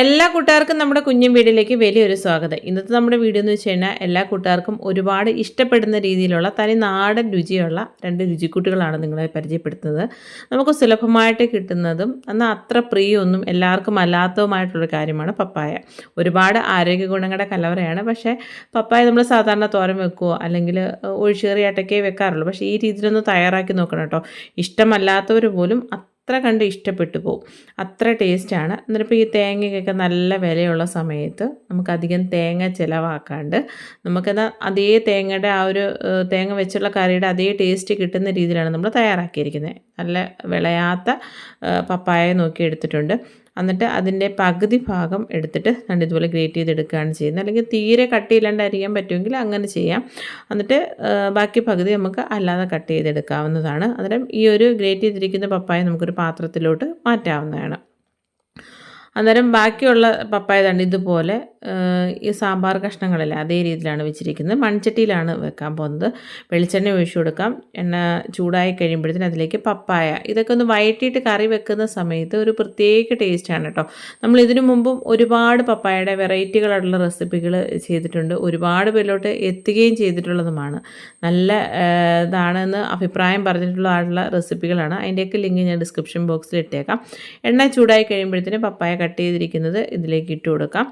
എല്ലാ കൂട്ടുകാർക്കും നമ്മുടെ കുഞ്ഞും വീടിലേക്ക് വലിയൊരു സ്വാഗതം. ഇന്നത്തെ നമ്മുടെ വീഡിയോ എന്ന് വെച്ച് കഴിഞ്ഞാൽ എല്ലാ കൂട്ടുകാർക്കും ഒരുപാട് ഇഷ്ടപ്പെടുന്ന രീതിയിലുള്ള തനി നാടൻ രുചിയുള്ള രണ്ട് രുചിക്കൂട്ടുകളാണ് നിങ്ങളെ പരിചയപ്പെടുത്തുന്നത്. നമുക്ക് സുലഭമായിട്ട് കിട്ടുന്നതും എന്നാൽ അത്ര പ്രിയമൊന്നും എല്ലാവർക്കും അല്ലാത്തതുമായിട്ടുള്ളൊരു കാര്യമാണ് പപ്പായ. ഒരുപാട് ആരോഗ്യ ഗുണങ്ങളുടെ കലവറയാണ്. പക്ഷേ പപ്പായ നമ്മൾ സാധാരണ തോരൻ വെക്കുമോ അല്ലെങ്കിൽ ഒഴിച്ചേറിയാട്ടൊക്കെ വെക്കാറുള്ളൂ. പക്ഷേ ഈ രീതിയിലൊന്ന് തയ്യാറാക്കി നോക്കണം കേട്ടോ. ഇഷ്ടമല്ലാത്തവർ പോലും അത്ര കണ്ട് ഇഷ്ടപ്പെട്ടു പോകും അത്ര ടേസ്റ്റാണ് എന്നിട്ട് ഈ തേങ്ങയ്ക്കൊക്കെ നല്ല വിലയുള്ള സമയത്ത് നമുക്കധികം തേങ്ങ ചിലവാക്കാണ്ട് നമുക്കത് അതേ തേങ്ങയുടെ ആ ഒരു തേങ്ങ വെച്ചുള്ള കറിയുടെ അതേ ടേസ്റ്റ് കിട്ടുന്ന രീതിയിലാണ് നമ്മൾ തയ്യാറാക്കിയിരിക്കുന്നത്. നല്ല വിളയാത്ത പപ്പായ നോക്കി എടുത്തിട്ടുണ്ട്. എന്നിട്ട് അതിന്റെ പകുതി ഭാഗം എടുത്തിട്ട് രണ്ട് ഇതുപോലെ ഗ്രേറ്റ് ചെയ്തെടുക്കുകയാണ് ചെയ്യുന്നത്. അല്ലെങ്കിൽ തീരെ കട്ട് കട്ടിയില്ലാണ്ടായിരിക്കാൻ പറ്റുമെങ്കിൽ അങ്ങനെ ചെയ്യാം. എന്നിട്ട് ബാക്കി പകുതി നമുക്ക് അല്ലാതെ കട്ട് ചെയ്തെടുക്കാവുന്നതാണ്. അന്നേരം ഈ ഒരു ഗ്രേറ്റ് ചെയ്തിരിക്കുന്ന പപ്പായ നമുക്കൊരു പാത്രത്തിലോട്ട് മാറ്റാവുന്നതാണ്. അന്നേരം ബാക്കിയുള്ള പപ്പായ തണ്ട് ഇതുപോലെ ഈ സാമ്പാർ കഷ്ണങ്ങളല്ല അതേ രീതിയിലാണ് വെച്ചിരിക്കുന്നത്. മൺചട്ടിയിലാണ് വെക്കാൻ പോകുന്നത്. വെളിച്ചെണ്ണ ഒഴിച്ചു കൊടുക്കാം. എണ്ണ ചൂടായി കഴിയുമ്പോഴത്തേന് അതിലേക്ക് പപ്പായ. ഇതൊക്കെ ഒന്ന് വയറ്റിയിട്ട് കറി വെക്കുന്ന സമയത്ത് ഒരു പ്രത്യേക ടേസ്റ്റാണ് കേട്ടോ നമ്മൾ ഇതിനു മുമ്പും ഒരുപാട് പപ്പായയുടെ വെറൈറ്റികളായിട്ടുള്ള റെസിപ്പികൾ ചെയ്തിട്ടുണ്ട്. ഒരുപാട് പേരിലോട്ട് എത്തുകയും ചെയ്തിട്ടുള്ളതുമാണ്. നല്ല ഇതാണെന്ന് അഭിപ്രായം പറഞ്ഞിട്ടുള്ള ആയിട്ടുള്ള റെസിപ്പികളാണ്. അതിന്റെയൊക്കെ ലിങ്ക് ഞാൻ ഡിസ്ക്രിപ്ഷൻ ബോക്സിൽ ഇട്ടേക്കാം. എണ്ണ ചൂടായി കഴിയുമ്പോഴത്തേന് പപ്പായ കട്ട് ചെയ്തിരിക്കുന്നത് ഇതിലേക്ക് ഇട്ട് കൊടുക്കാം.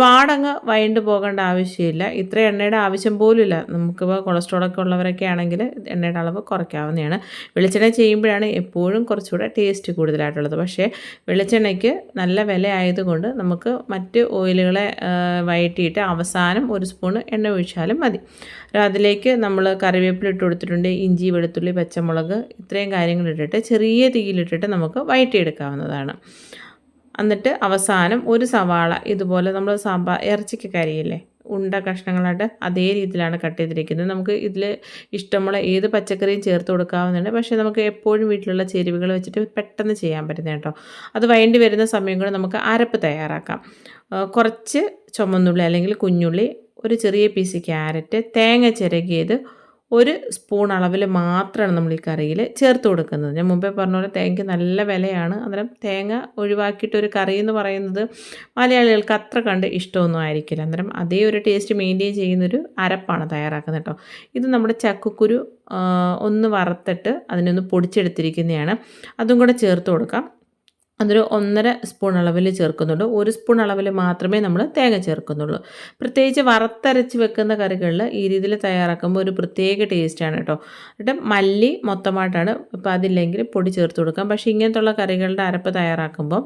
ഒരുപാടങ്ങ് വഴണ്ട് പോകേണ്ട ആവശ്യമില്ല. ഇത്ര എണ്ണയുടെ ആവശ്യം പോലും ഇല്ല നമുക്കിപ്പോൾ കൊളസ്ട്രോളൊക്കെ ഉള്ളവരൊക്കെ ആണെങ്കിൽ എണ്ണയുടെ അളവ് കുറയ്ക്കാവുന്നതാണ്. വെളിച്ചെണ്ണ ചെയ്യുമ്പോഴാണ് എപ്പോഴും കുറച്ചുകൂടെ ടേസ്റ്റ് കൂടുതലായിട്ടുള്ളത്. പക്ഷേ വെളിച്ചെണ്ണയ്ക്ക് നല്ല വില ആയതുകൊണ്ട് നമുക്ക് മറ്റ് ഓയിലുകളെ വയറ്റിയിട്ട് അവസാനം ഒരു സ്പൂണ് എണ്ണ ഒഴിച്ചാലും മതി. അതിലേക്ക് നമ്മൾ കറിവേപ്പില ഇട്ട് കൊടുത്തിട്ടുണ്ട് ഇഞ്ചി വെളുത്തുള്ളി പച്ചമുളക് ഇത്രയും കാര്യങ്ങൾ ഇട്ടിട്ട് ചെറിയ തീയിലിട്ടിട്ട് നമുക്ക് വഴറ്റിയെടുക്കാവുന്നതാണ് എന്നിട്ട് അവസാനം ഒരു സവാള ഇതുപോലെ നമ്മൾ സാമ്പാർ ഇറച്ചിക്ക് കരിയില്ലേ? ഉണ്ട കഷ്ണങ്ങളായിട്ട് അതേ രീതിയിലാണ് കട്ട് ചെയ്തിരിക്കുന്നത്. നമുക്ക് ഇതിൽ ഇഷ്ടമുള്ള ഏത് പച്ചക്കറിയും ചേർത്ത് കൊടുക്കാവുന്നുണ്ട് പക്ഷേ നമുക്ക് എപ്പോഴും വീട്ടിലുള്ള ചേരുവകൾ വെച്ചിട്ട് പെട്ടെന്ന് ചെയ്യാൻ പറ്റുന്ന കേട്ടോ. അത് വേണ്ടി വരുന്ന സമയം കൂടെ നമുക്ക് അരപ്പ് തയ്യാറാക്കാം. കുറച്ച് ചുമന്നുള്ളി അല്ലെങ്കിൽ കുഞ്ഞുള്ളി ഒരു ചെറിയ പീസ് ക്യാരറ്റ് തേങ്ങ ചിരകിയത് ഒരു സ്പൂൺ അളവിൽ മാത്രമാണ് നമ്മൾ ഈ കറിയിൽ ചേർത്ത് കൊടുക്കുന്നത്. ഞാൻ മുമ്പേ പറഞ്ഞ പോലെ തേങ്ങയ്ക്ക് നല്ല വിലയാണ്. അന്നേരം തേങ്ങ ഒഴിവാക്കിയിട്ട് ഒരു കറി എന്ന് പറയുന്നത് മലയാളികൾക്ക് അത്ര കണ്ട് ഇഷ്ടമൊന്നും ആയിരിക്കില്ല. അന്നേരം അതേ ഒരു ടേസ്റ്റ് മെയിന്റെയിൻ ചെയ്യുന്നൊരു അരപ്പാണ് തയ്യാറാക്കുന്നത് കേട്ടോ. ഇത് നമ്മുടെ ചക്കക്കുരു ഒന്ന് വറുത്തിട്ട് അതിനൊന്ന് പൊടിച്ചെടുത്തിരിക്കുന്നതാണ്. അതും കൂടെ ചേർത്ത് കൊടുക്കാം. അതൊരു ഒന്നര സ്പൂൺ അളവിൽ ചേർക്കുന്നുള്ളൂ ഒരു സ്പൂൺ അളവിൽ മാത്രമേ നമ്മൾ തേങ്ങ ചേർക്കുന്നുള്ളൂ. പ്രത്യേകിച്ച് വറുത്തരച്ച് വെക്കുന്ന കറികളിൽ ഈ രീതിയിൽ തയ്യാറാക്കുമ്പോൾ ഒരു പ്രത്യേക ടേസ്റ്റാണ് കേട്ടോ എന്നിട്ട് മല്ലി മൊത്തമായിട്ടാണ് ഇപ്പോൾ അതില്ലെങ്കിൽ പൊടി ചേർത്ത് കൊടുക്കാം. പക്ഷേ ഇങ്ങനത്തുള്ള കറികളുടെ അരപ്പ് തയ്യാറാക്കുമ്പം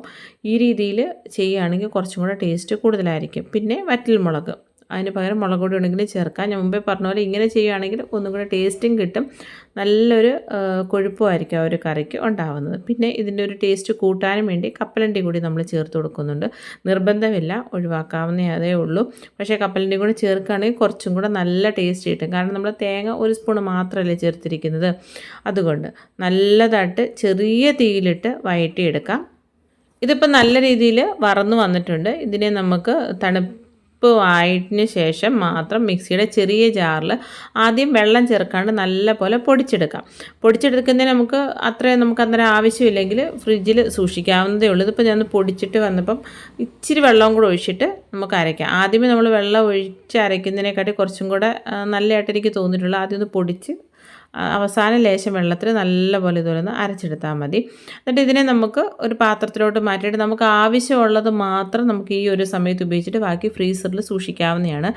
ഈ രീതിയിൽ ചെയ്യുകയാണെങ്കിൽ കുറച്ചും കൂടെ ടേസ്റ്റ് കൂടുതലായിരിക്കും. പിന്നെ വറ്റൽമുളക്. അതിന് പകരം മുളക് പൊടി ഉണ്ടെങ്കിൽ ചേർക്കാം. ഞാൻ മുമ്പേ പറഞ്ഞ പോലെ ഇങ്ങനെ ചെയ്യുകയാണെങ്കിൽ ഒന്നും കൂടെ ടേസ്റ്റും കിട്ടും. നല്ലൊരു കൊഴുപ്പുമായിരിക്കും ആ ഒരു കറിക്ക് ഉണ്ടാവുന്നത്. പിന്നെ ഇതിന്റെ ഒരു ടേസ്റ്റ് കൂട്ടാനും വേണ്ടി കപ്പലണ്ടി കൂടി നമ്മൾ ചേർത്ത് കൊടുക്കുന്നുണ്ട്. നിർബന്ധമില്ല ഒഴിവാക്കാവുന്നേ അതേ ഉള്ളൂ. പക്ഷേ കപ്പലണ്ടി കൂടി ചേർക്കുകയാണെങ്കിൽ കുറച്ചും കൂടെ നല്ല ടേസ്റ്റ് കിട്ടും. കാരണം നമ്മൾ തേങ്ങ ഒരു സ്പൂൺ മാത്രമല്ലേ ചേർത്തിരിക്കുന്നത്. അതുകൊണ്ട് നല്ലതായിട്ട് ചെറിയ തീയിലിട്ട് വയറ്റിയെടുക്കാം. ഇതിപ്പോൾ നല്ല രീതിയിൽ വറന്നു വന്നിട്ടുണ്ട്. ഇതിനെ നമുക്ക് തണുപ്പ് ആയതിന് ശേഷം മാത്രം മിക്സിയുടെ ചെറിയ ജാറിൽ ആദ്യം വെള്ളം ചേർക്കാണ്ട് നല്ല പോലെ പൊടിച്ചെടുക്കാം. പൊടിച്ചെടുക്കുന്നതിന് നമുക്ക് അത്രയും നമുക്ക് അന്നേരം ആവശ്യമില്ലെങ്കിൽ ഫ്രിഡ്ജിൽ സൂക്ഷിക്കാവുന്നതേ ഉള്ളൂ. ഇതിപ്പോൾ ഞാൻ പൊടിച്ചിട്ട് വന്നപ്പം ഇച്ചിരി വെള്ളവും കൂടെ ഒഴിച്ചിട്ട് നമുക്ക് അരയ്ക്കാം. ആദ്യമേ നമ്മൾ വെള്ളം ഒഴിച്ച് അരയ്ക്കുന്നതിനെക്കാട്ടി കുറച്ചും കൂടെ നല്ലതായിട്ട് എനിക്ക് തോന്നിയിട്ടുള്ളൂ ആദ്യം ഒന്ന് പൊടിച്ച് അവസാനം ലേശം വെള്ളത്തിൽ നല്ലപോലെ ഇതുപോലെ ഒന്ന് അരച്ചെടുത്താൽ മതി. എന്നിട്ട് ഇതിനെ നമുക്ക് ഒരു പാത്രത്തിലോട്ട് മാറ്റിയിട്ട് നമുക്ക് ആവശ്യമുള്ളത് മാത്രം നമുക്ക് ഈ ഒരു സമയത്ത് ഉപയോഗിച്ചിട്ട് ബാക്കി ഫ്രീസറിൽ സൂക്ഷിക്കാവുന്നതാണ്.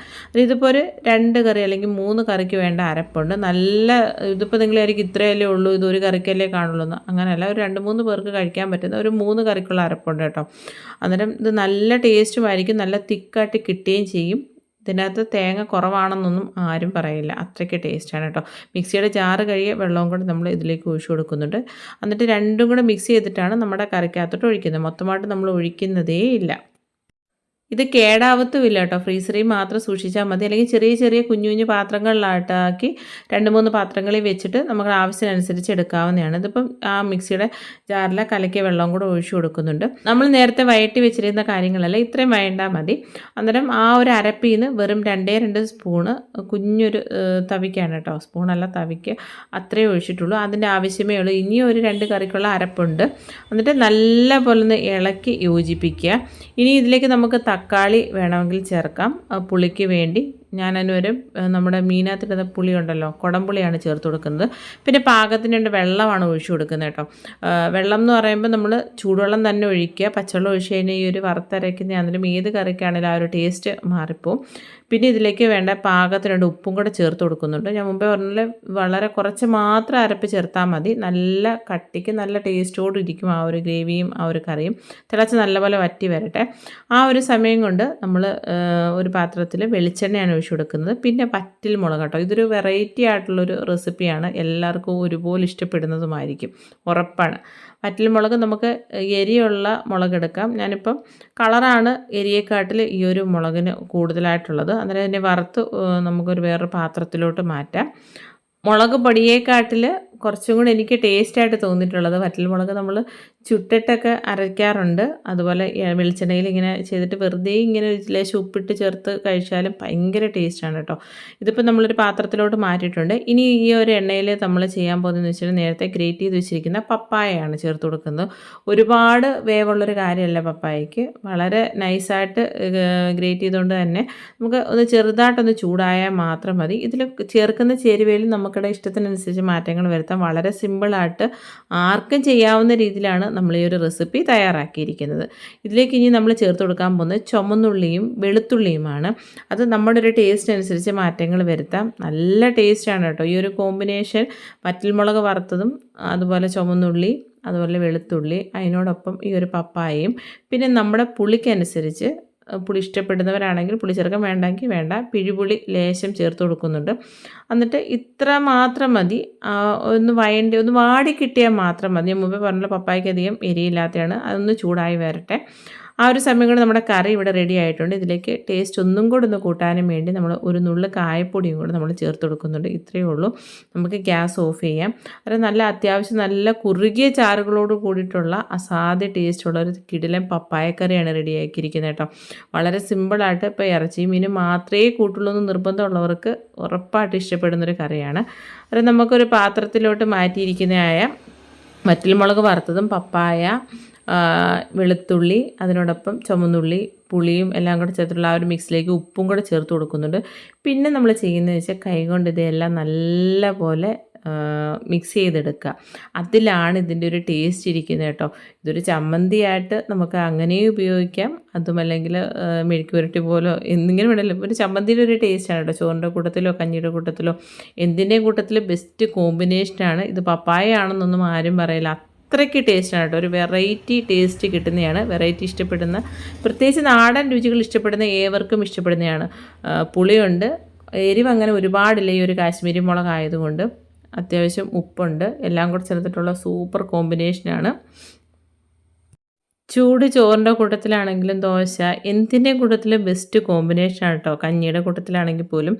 ഇതിപ്പോൾ ഒരു രണ്ട് കറി അല്ലെങ്കിൽ മൂന്ന് കറിക്ക് വേണ്ട അരപ്പുണ്ട്. നല്ല ഇതിപ്പോൾ നിങ്ങളായിരിക്കും ഇത്രയല്ലേ ഉള്ളൂ ഇത് ഒരു കറിക്കല്ലേ കാണുള്ളൂ എന്ന്. അങ്ങനെയല്ല ഒരു രണ്ട് മൂന്ന് പേർക്ക് കഴിക്കാൻ പറ്റുന്ന ഒരു മൂന്ന് കറിക്കുള്ള അരപ്പുണ്ട് കേട്ടോ. അന്നേരം ഇത് നല്ല ടേസ്റ്റുമായിരിക്കും നല്ല തിക്കായിട്ട് കിട്ടുകയും ചെയ്യും. ഇതിനകത്ത് തേങ്ങ കുറവാണെന്നൊന്നും ആരും പറയില്ല. അത്രയ്ക്ക് ടേസ്റ്റാണ് കേട്ടോ മിക്സിയുടെ ജാറ് കഴിയ വെള്ളവും കൂടെ നമ്മൾ ഇതിലേക്ക് ഒഴിച്ചു കൊടുക്കുന്നുണ്ട്. എന്നിട്ട് രണ്ടും കൂടെ മിക്സ് ചെയ്തിട്ടാണ് നമ്മുടെ കറിക്കകത്തോട്ട് ഒഴിക്കുന്നത്. മൊത്തമായിട്ട് നമ്മൾ ഒഴിക്കുന്നതേ ഇല്ല. ഇത് കേടാവത്തുമില്ല കേട്ടോ ഫ്രീസറിൽ മാത്രം സൂക്ഷിച്ചാൽ മതി. അല്ലെങ്കിൽ ചെറിയ ചെറിയ കുഞ്ഞു കുഞ്ഞു പാത്രങ്ങളിലാട്ടാക്കി രണ്ട് മൂന്ന് പാത്രങ്ങളിൽ വെച്ചിട്ട് നമുക്ക് ആവശ്യത്തിനനുസരിച്ച് എടുക്കാവുന്നതാണ്. ഇതിപ്പം ആ മിക്സിയുടെ ജാറിലെ കലക്കിയ വെള്ളം കൂടെ ഒഴിച്ചു കൊടുക്കുന്നുണ്ട്. നമ്മൾ നേരത്തെ വയറ്റി വെച്ചിരുന്ന കാര്യങ്ങളല്ല ഇത്രയും വയണ്ടാൽ മതി. അന്നേരം ആ ഒരു അരപ്പിൽ നിന്ന് വെറും രണ്ടേ രണ്ട് സ്പൂണ് കുഞ്ഞൊരു തവിക്കാണ് കേട്ടോ. സ്പൂണല്ല തവിക്ക് അത്രേ ഒഴിച്ചിട്ടുള്ളൂ. അതിന്റെ ആവശ്യമേ ഉള്ളൂ. ഇനിയും ഒരു രണ്ട് കറിക്കുള്ള അരപ്പുണ്ട്. എന്നിട്ട് നല്ല പോലെ ഒന്ന് ഇളക്കി യോജിപ്പിക്കുക. ഇനി ഇതിലേക്ക് നമുക്ക് തക്കാളി വേണമെങ്കിൽ ചേർക്കാം. പുളിക്ക് വേണ്ടി. ഞാൻ ഞാനതിനൊരു നമ്മുടെ മീനകത്തിടുന്ന പുളി ഉണ്ടല്ലോ കുടംപുളിയാണ് ചേർത്ത് കൊടുക്കുന്നത്. പിന്നെ പാകത്തിന് വേണ്ടി വെള്ളമാണ് ഒഴിച്ചു കൊടുക്കുന്നത് കേട്ടോ. വെള്ളം എന്ന് പറയുമ്പോൾ നമ്മൾ ചൂടുവെള്ളം തന്നെ ഒഴിക്കുക. പച്ചവെള്ളം ഒഴിച്ച് കഴിഞ്ഞാൽ ഈ ഒരു വറുത്തരയ്ക്കുന്ന അതിലും ഏത് കറിക്കാണെങ്കിലും ആ ഒരു ടേസ്റ്റ് മാറിപ്പോവും. പിന്നെ ഇതിലേക്ക് വേണ്ട പാകത്തിനുണ്ട് ഉപ്പും കൂടെ ചേർത്ത് കൊടുക്കുന്നുണ്ട്. ഞാൻ മുമ്പേ പറഞ്ഞാൽ വളരെ കുറച്ച് മാത്രം അരപ്പ് ചേർത്താൽ മതി. നല്ല കട്ടിക്ക് നല്ല ടേസ്റ്റോട് ഇരിക്കും ആ ഒരു ഗ്രേവിയും ആ ഒരു കറിയും. തിളച്ച് നല്ലപോലെ വറ്റി വരട്ടെ. ആ ഒരു സമയം കൊണ്ട് നമ്മൾ ഒരു പാത്രത്തിൽ വെളിച്ചെണ്ണയാണ് ഒഴിച്ചു കൊടുക്കുന്നത്. പിന്നെ പറ്റിൽ മുളക് കേട്ടോ. ഇതൊരു വെറൈറ്റി ആയിട്ടുള്ളൊരു റെസിപ്പിയാണ് എല്ലാവർക്കും ഒരുപോലെ ഇഷ്ടപ്പെടുന്നതുമായിരിക്കും. ഉറപ്പാണ്. വറ്റൽ മുളക് നമുക്ക് എരിയുള്ള മുളക് എടുക്കാം. ഞാനിപ്പം കളറാണ് എരിയേക്കാട്ടിൽ ഈ ഒരു മുളകിന് കൂടുതലായിട്ടുള്ളത്. അന്നേരം അതിനെ വറുത്ത് നമുക്കൊരു വേറൊരു പാത്രത്തിലോട്ട് മാറ്റാം. മുളക് പൊടിയേക്കാട്ടിൽ കുറച്ചും കൂടി എനിക്ക് ടേസ്റ്റായിട്ട് തോന്നിയിട്ടുള്ളത് വറ്റൽമുളക് നമ്മൾ ചുട്ടിട്ടൊക്കെ അരയ്ക്കാറുണ്ട്. അതുപോലെ വെളിച്ചെണ്ണയിൽ ഇങ്ങനെ ചെയ്തിട്ട് വെറുതെ ഇങ്ങനെ ലേശം ഉപ്പിട്ട് ചേർത്ത് കഴിച്ചാലും ഭയങ്കര ടേസ്റ്റാണ് കേട്ടോ ഇതിപ്പോൾ നമ്മളൊരു പാത്രത്തിലോട്ട് മാറ്റിയിട്ടുണ്ട്. ഇനി ഈ ഒരു എണ്ണയിൽ നമ്മൾ ചെയ്യാൻ പോകുന്നതെന്ന് വെച്ചാൽ നേരത്തെ ഗ്രേറ്റ് ചെയ്ത് വെച്ചിരിക്കുന്ന പപ്പായയാണ് ചേർത്ത് കൊടുക്കുന്നത്. ഒരുപാട് വേവുള്ളൊരു കാര്യമല്ല പപ്പായയ്ക്ക്. വളരെ നൈസായിട്ട് ഗ്രേറ്റ് ചെയ്തുകൊണ്ട് തന്നെ നമുക്ക് ഒന്ന് ചെറുതായിട്ടൊന്ന് ചൂടായാൽ മാത്രം മതി. ഇതിൽ ചേർക്കുന്ന ചേരുവയിൽ നമുക്കിടെ ഇഷ്ടത്തിനനുസരിച്ച് മാറ്റങ്ങൾ വരുത്താം. വളരെ സിമ്പിളായിട്ട് ആർക്കും ചെയ്യാവുന്ന രീതിയിലാണ് നമ്മൾ ഈ ഒരു റെസിപ്പി തയ്യാറാക്കിയിരിക്കുന്നത്. ഇതിലേക്ക് ഇനി നമ്മൾ ചേർത്ത് കൊടുക്കാൻ പോകുന്നത് ചുമന്നുള്ളിയും വെളുത്തുള്ളിയുമാണ്. അത് നമ്മുടെ ഒരു ടേസ്റ്റ് അനുസരിച്ച് മാറ്റങ്ങൾ വരുത്താം. നല്ല ടേസ്റ്റാണ് കേട്ടോ. ഈ ഒരു കോമ്പിനേഷൻ വറ്റൽമുളക് വറുത്തതും അതുപോലെ ചുമന്നുള്ളി അതുപോലെ വെളുത്തുള്ളി അതിനോടൊപ്പം ഈ ഒരു പപ്പായയും. പിന്നെ നമ്മുടെ പുളിക്കനുസരിച്ച് പുളി ഇഷ്ടപ്പെടുന്നവരാണെങ്കിൽ പുളി ചേർക്കാൻ വേണ്ടെങ്കിൽ വേണ്ട. പിഴിപുളി ലേശം ചേർത്ത് കൊടുക്കുന്നുണ്ട്. എന്നിട്ട് ഇത്ര മാത്രം മതി. ഒന്ന് വയണ്ടി ഒന്ന് വാടി കിട്ടിയാൽ മാത്രം മതി. മുമ്പേ പറഞ്ഞ പപ്പായ്ക്ക് അധികം എരിയില്ലാത്തതാണ്. അതൊന്ന് ചൂടായി വരട്ടെ. ആ ഒരു സമയം കൊണ്ട് നമ്മുടെ കറി ഇവിടെ റെഡി ആയിട്ടുണ്ട്. ഇതിലേക്ക് ടേസ്റ്റ് ഒന്നും കൂടെ ഒന്ന് കൂട്ടാനും വേണ്ടി നമ്മൾ ഒരു നുള്ളു കായപ്പൊടിയും കൂടെ നമ്മൾ ചേർത്ത് കൊടുക്കുന്നുണ്ട്. ഇത്രയേ ഉള്ളൂ. നമുക്ക് ഗ്യാസ് ഓഫ് ചെയ്യാം. അത് നല്ല അത്യാവശ്യം നല്ല കുറുകിയ ചാറുകളോട് കൂടിയിട്ടുള്ള അസാധ്യ ടേസ്റ്റുള്ള ഒരു കിടിലൻ പപ്പായക്കറിയാണ് റെഡിയാക്കിയിരിക്കുന്നത് കേട്ടോ. വളരെ സിമ്പിളായിട്ട് ഇപ്പോൾ ഇറച്ചി മീനും മാത്രമേ കൂട്ടുള്ളൂ എന്ന് നിർബന്ധമുള്ളവർക്ക് ഉറപ്പായിട്ട് ഇഷ്ടപ്പെടുന്നൊരു കറിയാണ്. അത് നമുക്കൊരു പാത്രത്തിലോട്ട് മാറ്റിയിരിക്കുന്നതായ മുളക് വറുത്തതും പപ്പായ വെളുത്തുള്ളി അതിനോടൊപ്പം ചുമന്നുള്ളി പുളിയും എല്ലാം കൂടെ ചേർത്തുള്ള ആ ഒരു മിക്സിലേക്ക് ഉപ്പും കൂടെ ചേർത്ത് കൊടുക്കുന്നുണ്ട്. പിന്നെ നമ്മൾ ചെയ്യുന്നത് വെച്ചാൽ കൈകൊണ്ട് ഇതെല്ലാം നല്ല പോലെ മിക്സ് ചെയ്തെടുക്കുക. അതിലാണ് ഇതിന്റെ ഒരു ടേസ്റ്റ് ഇരിക്കുന്നത് കേട്ടോ. ഇതൊരു ചമ്മന്തിയായിട്ട് നമുക്ക് അങ്ങനെയും ഉപയോഗിക്കാം. അതുമല്ലെങ്കിൽ മെഴുക്ക് പുരട്ടി പോലോ എന്തെങ്കിലും വേണമല്ലോ ഒരു ചമ്മന്തിയുടെ ഒരു ടേസ്റ്റാണ് കേട്ടോ. ചോറിന്റെ കൂട്ടത്തിലോ കഞ്ഞിയുടെ കൂട്ടത്തിലോ എന്തിന്റെയും കൂട്ടത്തിൽ ബെസ്റ്റ് കോമ്പിനേഷനാണ് ഇത് പപ്പായ ആണെന്നൊന്നും ആരും പറയില്ല. അത്രയ്ക്ക് ടേസ്റ്റാണ് കേട്ടോ. ഒരു വെറൈറ്റി ടേസ്റ്റ് കിട്ടുന്നതാണ്. വെറൈറ്റി ഇഷ്ടപ്പെടുന്ന പ്രത്യേകിച്ച് നാടൻ രുചികൾ ഇഷ്ടപ്പെടുന്ന ഏവർക്കും ഇഷ്ടപ്പെടുന്നതാണ്. പുളിയുണ്ട്. എരിവ് അങ്ങനെ ഒരുപാടില്ല ഈ ഒരു കാശ്മീരി മുളക് ആയതുകൊണ്ട് അത്യാവശ്യം ഉപ്പുണ്ട്. എല്ലാം കൂടെ ചേർത്തിട്ടുള്ള സൂപ്പർ കോമ്പിനേഷനാണ്. ചൂട് ചോറിന്റെ കൂട്ടത്തിലാണെങ്കിലും ദോശ എന്തിന്റെ കൂട്ടത്തിൽ ബെസ്റ്റ് കോമ്പിനേഷനാണ് കേട്ടോ കഞ്ഞിയുടെ കൂട്ടത്തിലാണെങ്കിൽ പോലും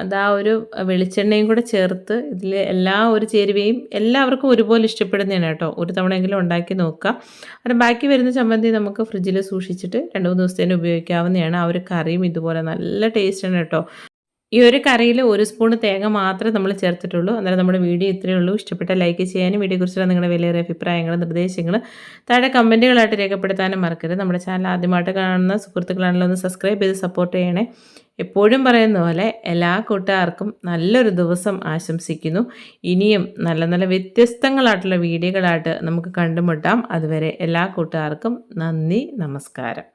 അത് ആ ഒരു വെളിച്ചെണ്ണയും കൂടെ ചേർത്ത് ഇതിൽ എല്ലാ ഒരു ചേരുവയും എല്ലാവർക്കും ഒരുപോലെ ഇഷ്ടപ്പെടുന്നതാണ് കേട്ടോ ഒരു തവണയെങ്കിലും ഉണ്ടാക്കി നോക്കുക. അത് ബാക്കി വരുന്ന ചമ്മന്തി നമുക്ക് ഫ്രിഡ്ജിൽ സൂക്ഷിച്ചിട്ട് രണ്ട് മൂന്ന് ദിവസത്തേന് ഉപയോഗിക്കാവുന്നതാണ്. ആ ഒരു കറിയും ഇതുപോലെ നല്ല ടേസ്റ്റാണ് കേട്ടോ ഈ ഒരു കറിയിൽ ഒരു സ്പൂൺ തേങ്ങ മാത്രമേ നമ്മൾ ചേർത്തിട്ടുള്ളൂ. അന്നേരം നമ്മുടെ വീഡിയോ ഇത്രയേ ഉള്ളൂ. ഇഷ്ടപ്പെട്ട ലൈക്ക് ചെയ്യാനും വീഡിയോയെക്കുറിച്ചുള്ള നിങ്ങളുടെ വിലയേറിയ അഭിപ്രായങ്ങൾ നിർദ്ദേശങ്ങൾ താഴെ കമന്റുകളായിട്ട് രേഖപ്പെടുത്താനും മറക്കരുത്. നമ്മുടെ ചാനൽ ആദ്യമായിട്ട് കാണുന്ന സുഹൃത്തുക്കളാണല്ലോ ഒന്ന് സബ്സ്ക്രൈബ് ചെയ്ത് സപ്പോർട്ട് ചെയ്യണേ. എപ്പോഴും പറയുന്ന പോലെ എല്ലാ കൂട്ടുകാർക്കും നല്ലൊരു ദിവസം ആശംസിക്കുന്നു. ഇനിയും നല്ല നല്ല വ്യത്യസ്തങ്ങളായിട്ടുള്ള വീഡിയോകളായിട്ട് നമുക്ക് കണ്ടുമുട്ടാം. അതുവരെ എല്ലാ കൂട്ടുകാർക്കും നന്ദി നമസ്കാരം.